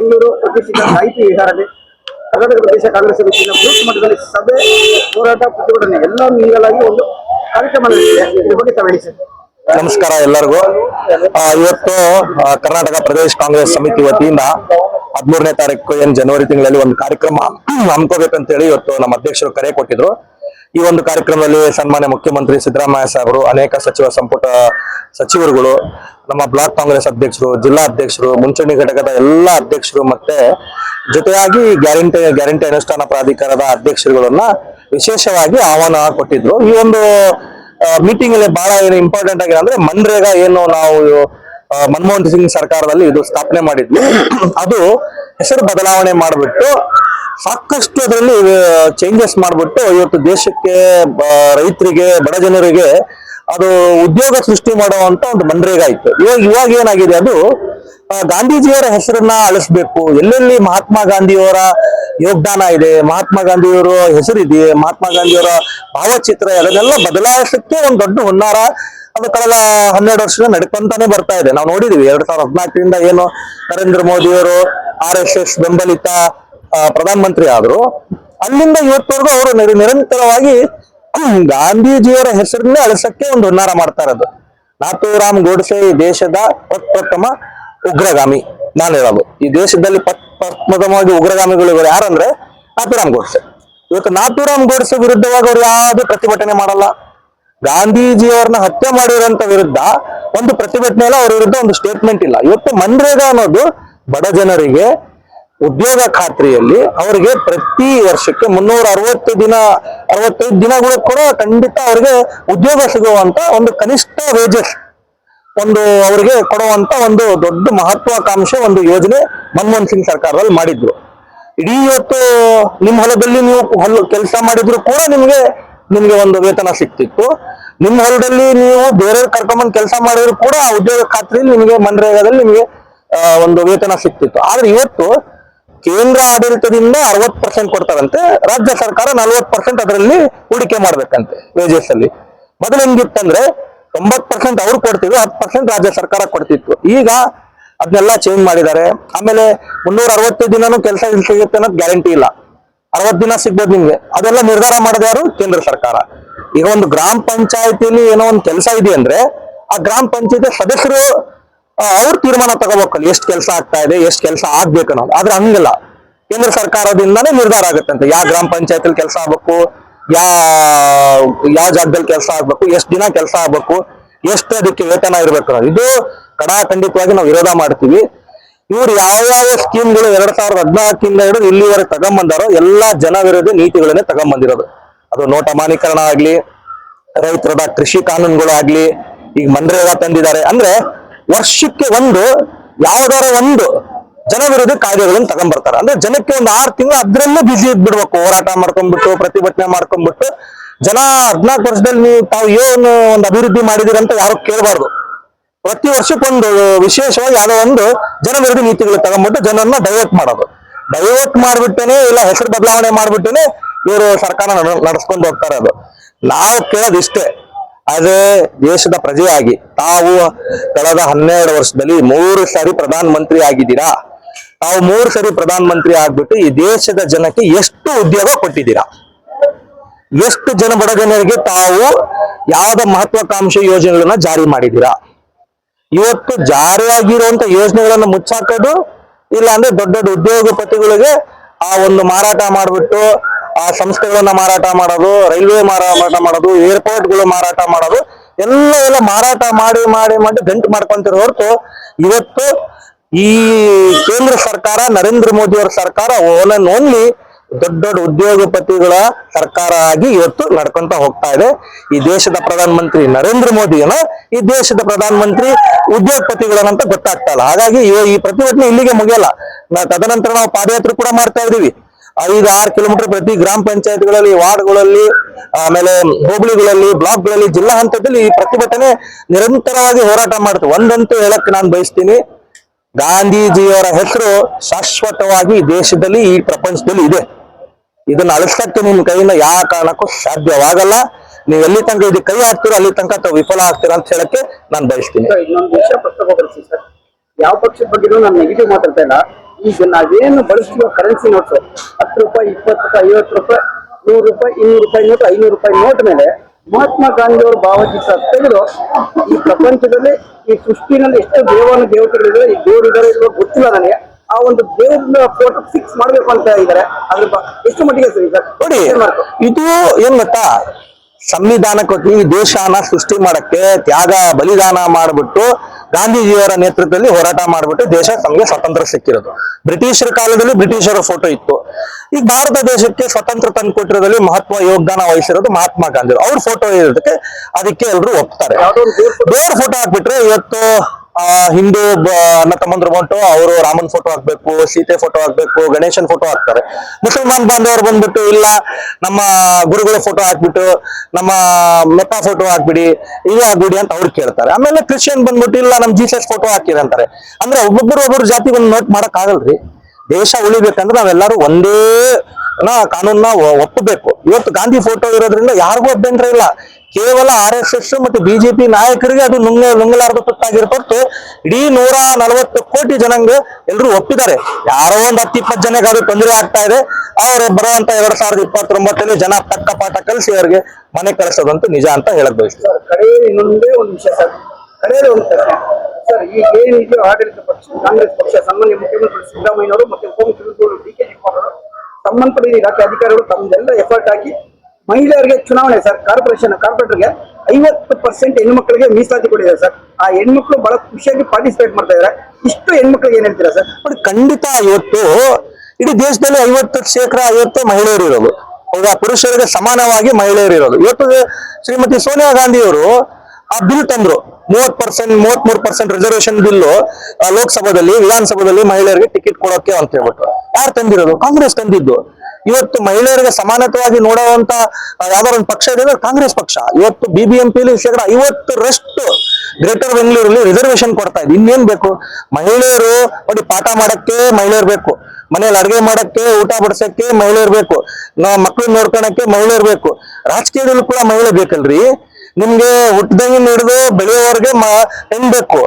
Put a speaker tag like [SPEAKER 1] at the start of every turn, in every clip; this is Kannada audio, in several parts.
[SPEAKER 1] ಬೆಂಗಳೂರು ಪ್ರತಿಷ್ಠಿತ ಸಾಹಿತಿ ವಿಹಾರದಲ್ಲಿ ಕರ್ನಾಟಕ ಪ್ರದೇಶ ಕಾಂಗ್ರೆಸ್ ಸಮಿತಿಯ ಬೂತ್ ಮಟ್ಟದಲ್ಲಿ ಸಭೆ, ಹೋರಾಟ, ಪ್ರತಿಭಟನೆ ಎಲ್ಲ ನೀಡಲಾಗಿ ಒಂದು ಕಾರ್ಯಕ್ರಮ ನಡೆದಿದೆ. ಇದ್ರ ಬಗ್ಗೆ ತಾವು
[SPEAKER 2] ನಮಸ್ಕಾರ ಎಲ್ಲರಿಗೂ. ಇವತ್ತು ಕರ್ನಾಟಕ ಪ್ರದೇಶ ಕಾಂಗ್ರೆಸ್ ಸಮಿತಿ ವತಿಯಿಂದ ಹದಿಮೂರನೇ ತಾರೀಕು ಏನ್ ಜನವರಿ ತಿಂಗಳಲ್ಲಿ ಒಂದು ಕಾರ್ಯಕ್ರಮ ಹಮ್ಮಿಕೋಬೇಕಂತ ಹೇಳಿ ಇವತ್ತು ನಮ್ಮ ಅಧ್ಯಕ್ಷರು ಕರೆ ಕೊಟ್ಟಿದ್ರು. ಈ ಒಂದು ಕಾರ್ಯಕ್ರಮದಲ್ಲಿ ಸನ್ಮಾನ್ಯ ಮುಖ್ಯಮಂತ್ರಿ ಸಿದ್ದರಾಮಯ್ಯ ಸಾಹೇಬರು, ಅನೇಕ ಸಚಿವ ಸಂಪುಟ ಸಚಿವರುಗಳು, ನಮ್ಮ ಬ್ಲಾಕ್ ಕಾಂಗ್ರೆಸ್ ಅಧ್ಯಕ್ಷರು, ಜಿಲ್ಲಾ ಅಧ್ಯಕ್ಷರು, ಮುಂಚೂಣಿ ಘಟಕದ ಎಲ್ಲ ಅಧ್ಯಕ್ಷರು ಮತ್ತೆ ಜೊತೆಯಾಗಿ ಗ್ಯಾರಂಟಿ ಗ್ಯಾರಂಟಿ ಅನುಷ್ಠಾನ ಪ್ರಾಧಿಕಾರದ ಅಧ್ಯಕ್ಷರುಗಳನ್ನ ವಿಶೇಷವಾಗಿ ಆಹ್ವಾನ ಕೊಟ್ಟಿದ್ರು. ಈ ಒಂದು ಮೀಟಿಂಗ್ ಅಲ್ಲಿ ಬಹಳ ಏನು ಇಂಪಾರ್ಟೆಂಟ್ ಆಗಿದೆ ಅಂದ್ರೆ ಮನ್ರೇಗಾ ಏನು ನಾವು ಮನಮೋಹನ್ ಸಿಂಗ್ ಸರ್ಕಾರದಲ್ಲಿ ಇದು ಸ್ಥಾಪನೆ ಮಾಡಿದ್ವಿ. ಅದು ಹೆಸರು ಬದಲಾವಣೆ ಮಾಡಿಬಿಟ್ಟು ಸಾಕಷ್ಟು ಅದರಲ್ಲಿ ಚೇಂಜಸ್ ಮಾಡಿಬಿಟ್ಟು ಇವತ್ತು ದೇಶಕ್ಕೆ ರೈತರಿಗೆ, ಬಡ ಜನರಿಗೆ ಅದು ಉದ್ಯೋಗ ಸೃಷ್ಟಿ ಮಾಡುವಂತ ಒಂದು ಮನ್ರೇಗಾ ಇತ್ತು. ಇವಾಗ ಇವಾಗ ಏನಾಗಿದೆ ಅದು ಗಾಂಧೀಜಿಯವರ ಹೆಸರನ್ನ ಅಳಿಸ್ಬೇಕು. ಎಲ್ಲೆಲ್ಲಿ ಮಹಾತ್ಮ ಗಾಂಧಿಯವರ ಯೋಗದಾನ ಇದೆ, ಮಹಾತ್ಮ ಗಾಂಧಿಯವರ ಹೆಸರಿದೆ ಮಹಾತ್ಮ ಗಾಂಧಿಯವರ ಭಾವಚಿತ್ರ ಅದನ್ನೆಲ್ಲ ಬದಲಾಯಿಸಕ್ಕೆ ಒಂದು ದೊಡ್ಡ ಹುನ್ನಾರ ಅದು ಕಳೆದ ಹನ್ನೆರಡು ವರ್ಷದಿಂದ ನಡ್ಕೊಂತಾನೆ ಬರ್ತಾ ಇದೆ. ನಾವು ನೋಡಿದೀವಿ, ಎರಡ್ ಸಾವಿರದ ಹದಿನಾಲ್ಕರಿಂದ ಏನು ನರೇಂದ್ರ ಮೋದಿಯವರು ಆರ್ ಎಸ್ ಎಸ್ ಬೆಂಬಲಿತ ಪ್ರಧಾನಮಂತ್ರಿ ಆದ್ರು, ಅಲ್ಲಿಂದ ಇವತ್ತವರೆಗೂ ಅವರು ನಿರ- ನಿರಂತರವಾಗಿ ಗಾಂಧೀಜಿಯವರ ಹೆಸರನ್ನೇ ಅಳಸಕ್ಕೆ ಒಂದು ಹುನ್ನಾರ ಮಾಡ್ತಾ ಇರೋದು. ನಾಥೂರಾಮ್ ಗೋಡ್ಸೆ ಈ ದೇಶದ ಪ್ರಪ್ರಥಮ ಉಗ್ರಗಾಮಿ. ನಾನು ಹೇಳೋದು, ಈ ದೇಶದಲ್ಲಿ ಪ್ರಥಮವಾಗಿ ಉಗ್ರಗಾಮಿಗಳು ಇವರು ಯಾರಂದ್ರೆ ನಾಥೂರಾಮ್ ಗೋಡ್ಸೆ. ಇವತ್ತು ನಾಥೂರಾಮ್ ಗೋಡ್ಸೆ ವಿರುದ್ಧವಾಗಿ ಅವ್ರು ಯಾವುದೇ ಪ್ರತಿಭಟನೆ ಮಾಡಲ್ಲ. ಗಾಂಧೀಜಿಯವ್ರನ್ನ ಹತ್ಯೆ ಮಾಡಿರೋಂತ ವಿರುದ್ಧ ಒಂದು ಪ್ರತಿಭಟನೆ ಇಲ್ಲ, ಅವ್ರ ವಿರುದ್ಧ ಒಂದು ಸ್ಟೇಟ್ಮೆಂಟ್ ಇಲ್ಲ. ಇವತ್ತು ಮನ್ರೇಗಾ ಅನ್ನೋದು ಬಡ ಜನರಿಗೆ ಉದ್ಯೋಗ ಖಾತ್ರಿಯಲ್ಲಿ ಅವರಿಗೆ ಪ್ರತಿ ವರ್ಷಕ್ಕೆ ಮುನ್ನೂರ ಅರವತ್ತು ದಿನ ಅರವತ್ತೈದು ದಿನಗಳು ಕೂಡ ಖಂಡಿತ ಅವರಿಗೆ ಉದ್ಯೋಗ ಸಿಗುವಂತ ಒಂದು ಕನಿಷ್ಠ ವೇಜಸ್ ಒಂದು ಅವರಿಗೆ ಕೊಡುವಂತ ಒಂದು ದೊಡ್ಡ ಮಹತ್ವಾಕಾಂಕ್ಷೆ ಒಂದು ಯೋಜನೆ ಮನಮೋಹನ್ ಸಿಂಗ್ ಸರ್ಕಾರದಲ್ಲಿ ಮಾಡಿದ್ರು. ಇಡೀ ಇವತ್ತು ನಿಮ್ಮ ಹೊಲದಲ್ಲಿ ನೀವು ಹೊಲ ಕೆಲಸ ಮಾಡಿದ್ರು ಕೂಡ ನಿಮಗೆ, ನಿಮ್ಗೆ ಒಂದು ವೇತನ ಸಿಕ್ತಿತ್ತು. ನಿಮ್ಮ ಹೊಲದಲ್ಲಿ ನೀವು ಬೇರೆಯವ್ರ ಕರ್ಕೊಂಡ್ಬಂದು ಕೆಲಸ ಮಾಡಿದ್ರು ಕೂಡ ಉದ್ಯೋಗ ಖಾತ್ರಿ ನಿಮಗೆ ಮನ್ರೇಗಾದಲ್ಲಿ ನಿಮಗೆ ಒಂದು ವೇತನ ಸಿಕ್ತಿತ್ತು. ಆದ್ರೆ ಇವತ್ತು ಕೇಂದ್ರ ಆಡಳಿತದಿಂದ ಅರವತ್ ಪರ್ಸೆಂಟ್ ಕೊಡ್ತಾರಂತೆ, ರಾಜ್ಯ ಸರ್ಕಾರ ನಲ್ವತ್ ಪರ್ಸೆಂಟ್ ಅದರಲ್ಲಿ ಹೂಡಿಕೆ ಮಾಡ್ಬೇಕಂತೆ ವೇಜಸ್ ಅಲ್ಲಿ. ಮೊದಲು ಹೆಂಗಿತ್ತಂದ್ರೆ ತೊಂಬತ್ ಪರ್ಸೆಂಟ್ ಅವ್ರು ಕೊಡ್ತಿದ್ರು, ಹತ್ತು ಪರ್ಸೆಂಟ್ ರಾಜ್ಯ ಸರ್ಕಾರ ಕೊಡ್ತಿತ್ತು. ಈಗ ಅದನ್ನೆಲ್ಲ ಚೇಂಜ್ ಮಾಡಿದ್ದಾರೆ. ಆಮೇಲೆ ಮುನ್ನೂರ ಅರವತ್ತು ದಿನನೂ ಕೆಲಸ ಸಿಗುತ್ತೆ ಅನ್ನೋದು ಗ್ಯಾರಂಟಿ ಇಲ್ಲ. ಅರವತ್ ದಿನ ಸಿಗ್ಬೋದು ನಿಮ್ಗೆ. ಅದೆಲ್ಲ ನಿರ್ಧಾರ ಮಾಡೋದು ಯಾರು? ಕೇಂದ್ರ ಸರ್ಕಾರ. ಈಗ ಒಂದು ಗ್ರಾಮ ಪಂಚಾಯತಿಲಿ ಏನೋ ಒಂದು ಕೆಲಸ ಇದೆ ಅಂದ್ರೆ ಆ ಗ್ರಾಮ ಪಂಚಾಯತಿ ಸದಸ್ಯರು ಅವ್ರು ತೀರ್ಮಾನ ತಗೋಬೇಕಲ್ಲ, ಎಷ್ಟು ಕೆಲಸ ಆಗ್ತಾ ಇದೆ, ಎಷ್ಟು ಕೆಲಸ ಆಗ್ಬೇಕು ಅನ್ನೋದು. ಆದ್ರೆ ಹಂಗಲ್ಲ. ಕೇಂದ್ರ ಸರ್ಕಾರದಿಂದಾನೇ ನಿರ್ಧಾರ ಆಗುತ್ತಂತೆ ಯಾವ ಗ್ರಾಮ ಪಂಚಾಯತಿಲಿ ಕೆಲಸ ಆಗ್ಬೇಕು, ಯಾ, ಯಾವ ಜಾಗದಲ್ಲಿ ಕೆಲಸ ಆಗ್ಬೇಕು, ಎಷ್ಟು ದಿನ ಕೆಲಸ ಆಗ್ಬೇಕು, ಎಷ್ಟು ಅದಕ್ಕೆ ವೇತನ ಇರ್ಬೇಕು ಇದು ಕಡಾಖಂಡಿತವಾಗಿ ನಾವು ವಿರೋಧ ಮಾಡ್ತೀವಿ. ಇವ್ರು ಯಾವ ಯಾವ ಸ್ಕೀಮ್ಗಳು ಎರಡ್ ಸಾವಿರದ ಹದಿನಾಲ್ಕಿಂದ ಹಿಡಿದು ಇಲ್ಲಿವರೆಗೆ ತಗೊಂಬಂದಾರೋ, ಎಲ್ಲಾ ಜನ ವಿರೋಧಿ ನೀತಿಗಳನ್ನೇ ತಗೊಂಬಂದಿರೋದು. ಅದು ನೋಟ ಮಾನೀಕರಣ ಆಗ್ಲಿ, ರೈತರದ ಕೃಷಿ ಕಾನೂನುಗಳು ಆಗ್ಲಿ ಈಗ ಮನ್ರೇಗಾ ತಂದಿದ್ದಾರೆ. ಅಂದ್ರೆ ವರ್ಷಕ್ಕೆ ಒಂದು, ಯಾವ್ದಾರ ಒಂದು ಜನ ವಿರೋಧಿ ಕಾಯ್ದೆಗಳನ್ನ ತಗೊಂಡ್ಬರ್ತಾರೆ. ಅಂದ್ರೆ ಜನಕ್ಕೆ ಒಂದು ಆರು ತಿಂಗಳು ಅದ್ರಲ್ಲೇ ಬಿಸಿ ಇದ್ಬಿಡ್ಬೇಕು. ಹೋರಾಟ ಮಾಡ್ಕೊಂಡ್ಬಿಟ್ಟು, ಪ್ರತಿಭಟನೆ ಮಾಡ್ಕೊಂಡ್ಬಿಟ್ಟು, ಜನ ಹದ್ನಾಲ್ಕು ವರ್ಷದಲ್ಲಿ ನೀವು ತಾವು ಏನು ಒಂದು ಅಭಿವೃದ್ಧಿ ಮಾಡಿದಿರಿ ಅಂತ ಯಾರು ಕೇಳಬಾರ್ದು. ಪ್ರತಿ ವರ್ಷಕ್ಕೊಂದು ವಿಶೇಷವಾಗಿ ಯಾವುದೋ ಒಂದು ಜನ ವಿರೋಧಿ ನೀತಿಗಳು ತಗೊಂಡ್ಬಿಟ್ಟು ಜನರನ್ನ ಡೈವರ್ಟ್ ಮಾಡೋದು. ಡೈವರ್ಟ್ ಮಾಡ್ಬಿಟ್ಟೇನೆ ಇಲ್ಲ ಹೆಸರು ಬದಲಾವಣೆ ಮಾಡ್ಬಿಟ್ಟೇನೆ ಇವರು ಸರ್ಕಾರ ನಡ್ಸ್ಕೊಂಡು ಹೋಗ್ತಾರೆ ಅದು. ನಾವು ಕೇಳೋದು ಇಷ್ಟೇ ಅದೇ ದೇಶದ ಪ್ರಜೆಯಾಗಿ ತಾವು ಕಳೆದ ಹನ್ನೆರಡು ವರ್ಷದಲ್ಲಿ ಮೂರು ಸಾರಿ ಪ್ರಧಾನ ಮಂತ್ರಿ ಆಗಿದ್ದೀರಾ? ತಾವು ಮೂರು ಸರಿ ಪ್ರಧಾನ ಮಂತ್ರಿ ಆಗ್ಬಿಟ್ಟು ಈ ದೇಶದ ಜನಕ್ಕೆ ಎಷ್ಟು ಉದ್ಯೋಗ ಕೊಟ್ಟಿದ್ದೀರಾ? ಎಷ್ಟು ಜನ ಬಡ ಜನರಿಗೆ ತಾವು ಯಾವ್ದ ಮಹತ್ವಾಕಾಂಕ್ಷೆ ಯೋಜನೆಗಳನ್ನ ಜಾರಿ ಮಾಡಿದ್ದೀರಾ? ಇವತ್ತು ಜಾರಿಯಾಗಿರುವಂತ ಯೋಜನೆಗಳನ್ನ ಮುಚ್ಚಾಕೋದು ಇಲ್ಲ ಅಂದ್ರೆ ದೊಡ್ಡ ದೊಡ್ಡ ಉದ್ಯೋಗಪತಿಗಳಿಗೆ ಆ ಒಂದು ಮಾರಾಟ ಮಾಡಿಬಿಟ್ಟು ಆ ಸಂಸ್ಥೆಗಳನ್ನ ಮಾರಾಟ ಮಾಡೋದು, ರೈಲ್ವೆ ಮಾರಾಟ ಮಾಡೋದು ಏರ್ಪೋರ್ಟ್ಗಳು ಮಾರಾಟ ಮಾಡೋದು, ಎಲ್ಲ ಎಲ್ಲ ಮಾರಾಟ ಮಾಡಿ ಮಾಡಿ ಮಾಡಿ ಗಂಟು ಮಾಡ್ಕೊಂತಿರೋ ಹೊರತು ಇವತ್ತು ಈ ಕೇಂದ್ರ ಸರ್ಕಾರ, ನರೇಂದ್ರ ಮೋದಿ ಅವರ ಸರ್ಕಾರ ಓನ್ ಅಂಡ್ ಓನ್ಲಿ ದೊಡ್ಡ ದೊಡ್ಡ ಉದ್ಯೋಗಪತಿಗಳ ಸರ್ಕಾರ ಆಗಿ ಇವತ್ತು ನಡ್ಕೊಂತ ಹೋಗ್ತಾ ಇದೆ. ಈ ದೇಶದ ಪ್ರಧಾನ ಮಂತ್ರಿ ನರೇಂದ್ರ ಮೋದಿಯನ್ನ ಈ ದೇಶದ ಪ್ರಧಾನ ಮಂತ್ರಿ ಉದ್ಯೋಗಪತಿಗಳನ್ನಂತ ಗೊತ್ತಾಗ್ತಾ ಇಲ್ಲ. ಹಾಗಾಗಿ ಈ ಪ್ರತಿಭಟನೆ ಇಲ್ಲಿಗೆ ಮುಗಿಯಲ್ಲ. ತದನಂತರ ನಾವು ಪಾದಯಾತ್ರೆ ಕೂಡ ಮಾಡ್ತಾ ಇದೀವಿ ಐದು ಆರು ಕಿಲೋಮೀಟರ್ ಪ್ರತಿ ಗ್ರಾಮ ಪಂಚಾಯತ್ಗಳಲ್ಲಿ, ವಾರ್ಡ್ಗಳಲ್ಲಿ, ಆಮೇಲೆ ಹೋಬಳಿಗಳಲ್ಲಿ, ಬ್ಲಾಕ್ಗಳಲ್ಲಿ, ಜಿಲ್ಲಾ ಹಂತದಲ್ಲಿ ಈ ಪ್ರತಿಭಟನೆ ನಿರಂತರವಾಗಿ ಹೋರಾಟ ಮಾಡುತ್ತೆ ಒಂದಂತೂ ಹೇಳಕ್ಕೆ ನಾನು ಬಯಸ್ತೀನಿ. ಗಾಂಧೀಜಿಯವರ ಹೆಸರು ಶಾಶ್ವತವಾಗಿ ದೇಶದಲ್ಲಿ ಈ ಪ್ರಪಂಚದಲ್ಲಿ ಇದೆ. ಇದನ್ನ ಅಳಿಸಕ್ಕೆ ನಿಮ್ ಕೈಯಿಂದ ಯಾವ ಕಾರಣಕ್ಕೂ ಸಾಧ್ಯವಾಗಲ್ಲ. ನೀವು ಎಲ್ಲಿ ತನಕ ಇದಕ್ಕೆ ಕೈ ಹಾಕ್ತೀರೋ ಅಲ್ಲಿ ತನಕ ತಾವು ವಿಫಲ ಆಗ್ತೀರಾ ಅಂತ ಹೇಳಕ್ಕೆ ನಾನು ಬಯಸ್ತೀನಿ.
[SPEAKER 1] ಯಾವ ಪಕ್ಷದ ಬಗ್ಗೆ ನಾನು ನೆಗೆಟಿವ್ ಮಾತಾಡ್ತಾ ಇಲ್ಲ. ಈಗ ನಾವೇನು ಬಳಸುವ ಕರೆನ್ಸಿ ನೋಟ್ಸ್ ಹತ್ತು ರೂಪಾಯಿ ಇಪ್ಪತ್ತು ರೂಪಾಯಿ ಐವತ್ತು ರೂಪಾಯಿ ನೂರು ರೂಪಾಯಿ ಇನ್ನೂರು ರೂಪಾಯಿ ನೋಟ್ ಐನೂರು ರೂಪಾಯಿ ನೋಟ್ ಮೇಲೆ ಮಹಾತ್ಮ ಗಾಂಧಿ ಅವರ ಭಾವಚಿತ್ರ ತೆಗೆದು ಈ ಪ್ರಪಂಚದಲ್ಲಿ ಈ ಸೃಷ್ಟಿನಲ್ಲಿ ಎಷ್ಟು ದೇವಾನು ದೇವತೆಗಳಿದ್ದಾರೆ ಈ ದೇವರಿದ್ದಾರೆ ಇಲ್ವೋ ಗೊತ್ತಿಲ್ಲ ನನಗೆ. ಆ ಒಂದು ದೇವ್ರ ಫೋಟೋ ಫಿಕ್ಸ್ ಮಾಡ್ಬೇಕು ಅಂತ ಇದ್ದಾರೆ ಅದ್ರ ಎಷ್ಟು ಮಟ್ಟಿಗೆ ಸರಿ ಸರ್?
[SPEAKER 2] ನೋಡಿ ಇದು ಏನ್ ಗೊತ್ತಾ? ಕೊಟ್ಟು ಈ ದೇಶನ ಸೃಷ್ಟಿ ಮಾಡಕ್ಕೆ ತ್ಯಾಗ ಬಲಿದಾನ ಮಾಡ್ಬಿಟ್ಟು ಗಾಂಧೀಜಿಯವರ ನೇತೃತ್ವದಲ್ಲಿ ಹೋರಾಟ ಮಾಡ್ಬಿಟ್ಟು ದೇಶ ನಮಗೆ ಸ್ವತಂತ್ರ ಸಿಕ್ಕಿರೋದು. ಬ್ರಿಟಿಷರ ಕಾಲದಲ್ಲಿ ಬ್ರಿಟಿಷರ ಫೋಟೋ ಇತ್ತು. ಈಗ ಭಾರತ ದೇಶಕ್ಕೆ ಸ್ವತಂತ್ರ ತಂದು ಕೊಟ್ಟಿರೋದ್ರಲ್ಲಿ ಮಹತ್ವ ಯೋಗದಾನ ವಹಿಸಿರೋದು ಮಹಾತ್ಮ ಗಾಂಧಿ. ಅವ್ರ ಫೋಟೋ ಇರೋದಕ್ಕೆ ಅದಕ್ಕೆ ಎಲ್ಲರೂ ಒಪ್ತಾರೆ.
[SPEAKER 1] ದೇವ್ರ
[SPEAKER 2] ಫೋಟೋ ಹಾಕ್ಬಿಟ್ರೆ ಇವತ್ತು ಆ, ಹಿಂದೂ ಅಣ್ಣ ತಮ್ಮಂದ್ರು ಬಂಟು ಅವರು ರಾಮನ್ ಫೋಟೋ ಹಾಕ್ಬೇಕು ಸೀತೆ ಫೋಟೋ ಹಾಕ್ಬೇಕು ಗಣೇಶನ್ ಫೋಟೋ ಹಾಕ್ತಾರೆ. ಮುಸಲ್ಮಾನ್ ಬಾಂಧವರು ಬಂದ್ಬಿಟ್ಟು ಇಲ್ಲ ನಮ್ಮ ಗುರುಗಳ ಫೋಟೋ ಹಾಕ್ಬಿಟ್ಟು ನಮ್ಮ ಮೆಪ್ಪ ಫೋಟೋ ಹಾಕ್ಬಿಡಿ ಇದು ಹಾಕ್ಬಿಡಿ ಅಂತ ಅವ್ರು ಕೇಳ್ತಾರೆ. ಆಮೇಲೆ ಕ್ರಿಶ್ಚಿಯನ್ ಬಂದ್ಬಿಟ್ಟು ಇಲ್ಲ ನಮ್ ಜೀಸಸ್ ಫೋಟೋ ಹಾಕಿರಿ ಅಂತಾರೆ. ಅಂದ್ರೆ ಒಬ್ಬೊಬ್ಬರು ಒಬ್ಬರು ಜಾತಿ ಒಂದು ನೋಟ್ ಮಾಡಕ್ ಆಗಲ್ರಿ ದೇಶ ಉಳಿಬೇಕಂದ್ರೆ ನಾವೆಲ್ಲರೂ ಒಂದೇ ನ ಕಾನೂನ್ನ ಒಪ್ಪಬೇಕು. ಇವತ್ತು ಗಾಂಧಿ ಫೋಟೋ ಇರೋದ್ರಿಂದ ಯಾರಿಗೂ ಅಭ್ಯಂತರ ಇಲ್ಲ. ಕೇವಲ ಆರ್ ಎಸ್ ಎಸ್ ಮತ್ತು ಬಿಜೆಪಿ ನಾಯಕರಿಗೆ ಅದು ನುಂಗ ನುಂಗಲಾರದ ತುತ್ತಾಗಿರೋ ಇಡೀ ನೂರ ನಲವತ್ತು ಕೋಟಿ ಜನಾಂಗ ಎಲ್ಲರೂ ಒಪ್ಪಿದ್ದಾರೆ. ಯಾರೋ ಒಂದ್ ಹತ್ತು ಇಪ್ಪತ್ತು ಜನಕ್ಕೆ ಅದು ತೊಂದರೆ ಆಗ್ತಾ ಇದೆ. ಅವರು ಬರುವಂತ ಎರಡ್ ಸಾವಿರದ ಇಪ್ಪತ್ತೊಂಬತ್ತರಲ್ಲಿ ಜನ ತಕ್ಕ ಪಾಠ ಕಲಿಸಿ ಅವ್ರಿಗೆ ಮನೆ ಕಳಿಸೋದಂತೂ ನಿಜ ಅಂತ ಹೇಳಕ್ ಬಯಸ್ತಾರೆ
[SPEAKER 1] ಸರ್ ಈಗ ಏನಿದೆ ಆಡಳಿತ ಪಕ್ಷ, ಕಾಂಗ್ರೆಸ್ ಪಕ್ಷ ಸನ್ಮಾನ್ಯ ಮುಖ್ಯಮಂತ್ರಿ ಸಿದ್ದರಾಮಯ್ಯನವರು ಮತ್ತೆ ಉಪಮುಖ್ಯಮಂತ್ರಿಗಳು ಡಿ ಕೆ ಶಿವಕುಮಾರ್ ಸಂಬಂಧಪಟ್ಟ ಇಲಾಖೆ ಅಧಿಕಾರಿಗಳು ತಮ್ಮದೆಲ್ಲ ಎಫರ್ಟ್ ಹಾಕಿ ಮಹಿಳೆಯರಿಗೆ ಚುನಾವಣೆ ಸರ್, ಕಾರ್ಪೊರೇಷನ್, ಕಾರ್ಪೊರೇಟರ್ಗೆ ಐವತ್ತು ಪರ್ಸೆಂಟ್ ಹೆಣ್ಮಕ್ಳಿಗೆ ಮೀಸಲಾತಿ ಕೊಟ್ಟಿದ್ದಾರೆ ಸರ್. ಆ ಹೆಣ್ಮಕ್ಳು ಬಹಳ ಖುಷಿಯಾಗಿ ಪಾರ್ಟಿಸಿಪೇಟ್ ಮಾಡ್ತಾ ಇದ್ದಾರೆ. ಇಷ್ಟು ಹೆಣ್ಮಕ್ಳಿಗೆ ಏನ್ ಹೇಳ್ತೀರಾ ಸರ್?
[SPEAKER 2] ಬಟ್ ಖಂಡಿತ ಇವತ್ತು ಇಡೀ ದೇಶದಲ್ಲಿ ಐವತ್ತು ಶೇಕಡ ಐವತ್ತು ಮಹಿಳೆಯರು ಇರೋದು. ಹೌದಾ ಪುರುಷರಿಗೆ ಸಮಾನವಾಗಿ ಮಹಿಳೆಯರು ಇರೋದು. ಇವತ್ತು ಶ್ರೀಮತಿ ಸೋನಿಯಾ ಗಾಂಧಿ ಅವರು ಆ ಬಿಲ್ ತಂದ್ರು. ಮೂವತ್ ಪರ್ಸೆಂಟ್ ಮೂವತ್ ಮೂರು ಪರ್ಸೆಂಟ್ ರಿಸರ್ವೇಶನ್ ಬಿಲ್ಲು ಲೋಕಸಭಾದಲ್ಲಿ, ವಿಧಾನಸಭಾದಲ್ಲಿ ಮಹಿಳೆಯರಿಗೆ ಟಿಕೆಟ್ ಕೊಡೋಕೆ ಅಂತ ಹೇಳ್ಬಿಟ್ಟು. ಯಾರು ತಂದಿರೋದು? ಕಾಂಗ್ರೆಸ್ ತಂದಿದ್ದು. ಇವತ್ತು ಮಹಿಳೆಯರಿಗೆ ಸಮಾನತವಾಗಿ ನೋಡುವಂತ ಯಾವ್ದಾದ್ರು ಒಂದು ಪಕ್ಷ ಇದೆ ಕಾಂಗ್ರೆಸ್ ಪಕ್ಷ. ಇವತ್ತು ಬಿಬಿಎಂಪಿಲಿ ಶೇಕಡ ಐವತ್ತರಷ್ಟು ಗ್ರೇಟರ್ ಬೆಂಗಳೂರಲ್ಲಿ ರಿಸರ್ವೇಶನ್ ಕೊಡ್ತಾ ಇದೆ. ಇನ್ನೇನ್ ಬೇಕು? ಮಹಿಳೆಯರು ನೋಡಿ, ಪಾಠ ಮಾಡಕ್ಕೆ ಮಹಿಳೆಯರು ಬೇಕು. ಮನೇಲಿ ಅಡುಗೆ ಮಾಡಕ್ಕೆ, ಊಟ ಬಡಿಸಕ್ಕೆ ಮಹಿಳೆಯರು ಬೇಕು. ಮಕ್ಕಳು ಮಕ್ಕಳನ್ನ ನೋಡ್ಕೊಳಕ್ಕೆ ಮಹಿಳೆಯರು ಬೇಕು. ರಾಜಕೀಯದಲ್ಲೂ ಕೂಡ ಮಹಿಳೆ ಬೇಕಲ್ರಿ? ನಿಮ್ಗೆ ಹುಟ್ಟದಂಗಿನ ಹಿಡಿದು ಬೆಳೆಯೋವರೆಗೆ ಮ ಹೆಣ್ ಬೇಕು.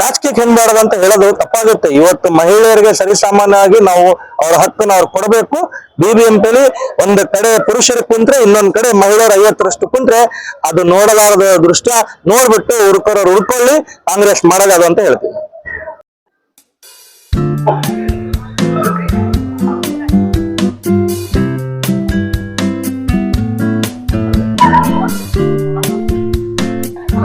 [SPEAKER 2] ರಾಜಕೀಯಕ್ಕೆ ಹೆಣ್ಬಾರ್ದು ಅಂತ ಹೇಳೋದು ತಪ್ಪಾಗುತ್ತೆ. ಇವತ್ತು ಮಹಿಳೆಯರಿಗೆ ಸರಿಸಾಮಾನ್ಯವಾಗಿ ನಾವು ಅವ್ರ ಹಕ್ಕನ್ನು ಅವ್ರು ಕೊಡಬೇಕು. ಬಿಬಿಎಂಪಿಲಿ ಒಂದು ಕಡೆ ಪುರುಷರು ಕುಂತ್ರೆ, ಇನ್ನೊಂದ್ ಕಡೆ ಮಹಿಳೆಯರು ಐವತ್ತರಷ್ಟು ಕುಂತ್ರೆ ಅದು ನೋಡಲಾರದ ದೃಷ್ಟ. ನೋಡ್ಬಿಟ್ಟು ಹುಡುಕರೋರು ಹುಡ್ಕೊಳ್ಳಿ ಕಾಂಗ್ರೆಸ್ ಮಾಡೋದು ಅಂತ ಹೇಳ್ತೀವಿ.